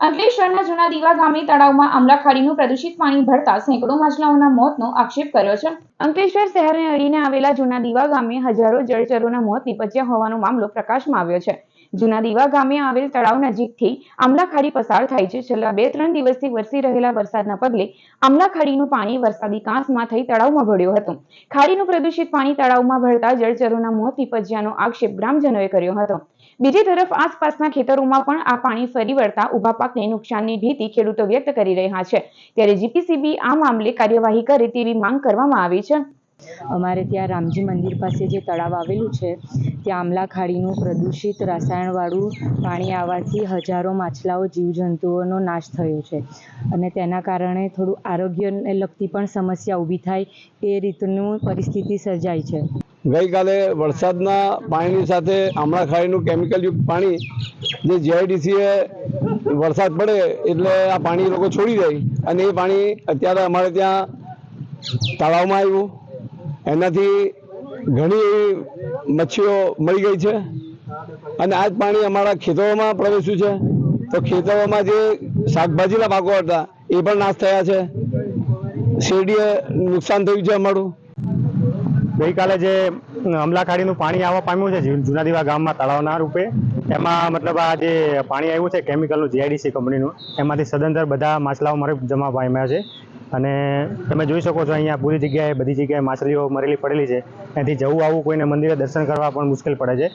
અંકલેશ્વરના જૂના દીવા ગામે તળાવમાં આમલાખાડીનું પ્રદૂષિત પાણી ભરતા સેંકડો માછલાઓના મોતનો આક્ષેપ કર્યો છે. અંકલેશ્વર શહેરને અડીને આવેલા જૂના દીવા ગામે હજારો જળચરોના મોત નીપજ્યા હોવાનો મામલો પ્રકાશમાં આવ્યો છે. જૂના દીવા ગામે આવેલ તળાવ નજીકથી આમલાખાડી પસાર થાય છે. છેલ્લા બે ત્રણ દિવસથી વરસી રહેલા વરસાદના પગલે આમલાખાડીનું પાણી વરસાદી કાંસમાં થઈ તળાવમાં ભળ્યું હતું. ખાડીનું પ્રદૂષિત પાણી તળાવમાં ભળતા જળચરોના મોત નીપજ્યાનો આક્ષેપ ગ્રામજનોએ કર્યો હતો. બીજી તરફ આસપાસના ખેતરોમાં પણ આ પાણી ફરી વળતા ઊભા પાકને નુકસાનની ભીતિ ખેડૂતો વ્યક્ત કરી રહ્યા છે. ત્યારે જીપીસીબી આ મામલે કાર્યવાહી કરે તેવી માંગ કરવામાં આવી છે. અમારે ત્યાં રામજી મંદિર પાસે જે તળાવ આવેલું છે, ત્યાં આમલા ખાડીનું પ્રદૂષિત રસાયણવાળું પાણી આવવાથી હજારો માછલાઓ, જીવજંતુઓનો નાશ થયો છે. અને તેના કારણે થોડું આરોગ્યને લગતી પણ સમસ્યા ઊભી થાય એ રીતનું પરિસ્થિતિ સર્જાય છે. ગઈકાલે વરસાદના પાણીની સાથે આમળાખાડીનું કેમિકલયુક્ત પાણી, જે જીઆઈડીસીએ વરસાદ પડે એટલે આ પાણી લોકો છોડી જાય અને એ પાણી અત્યારે અમારે ત્યાં તળાવમાં આવ્યું. એનાથી ઘણી એવી મચ્છીઓ મળી ગઈ છે. અને આ જ પાણી અમારા ખેતરોમાં પ્રવેશ્યું છે. તો ખેતરોમાં જે શાકભાજીના પાકો હતા, એ પણ નાશ થયા છે. શેરડીએ નુકસાન થયું છે અમારું. ગઈકાલે જે અમલાખાડીનું પાણી આવવા પામ્યું છે જુનાદીવા જૂના દીવા ગામમાં તળાવના રૂપે, એમાં મતલબ આ જે પાણી આવ્યું છે કેમિકલનું જીઆઈડીસી કંપનીનું એમાંથી સદંતર બધા માછલાઓ મારે જમા પામ્યા છે. અને તમે જોઈ શકો છો અહીંયા પૂરી જગ્યાએ બધી જગ્યાએ માછલીઓ મરેલી પડેલી છે. ત્યાંથી જવું, આવવું કોઈને મંદિરે દર્શન કરવા પણ મુશ્કેલ પડે છે.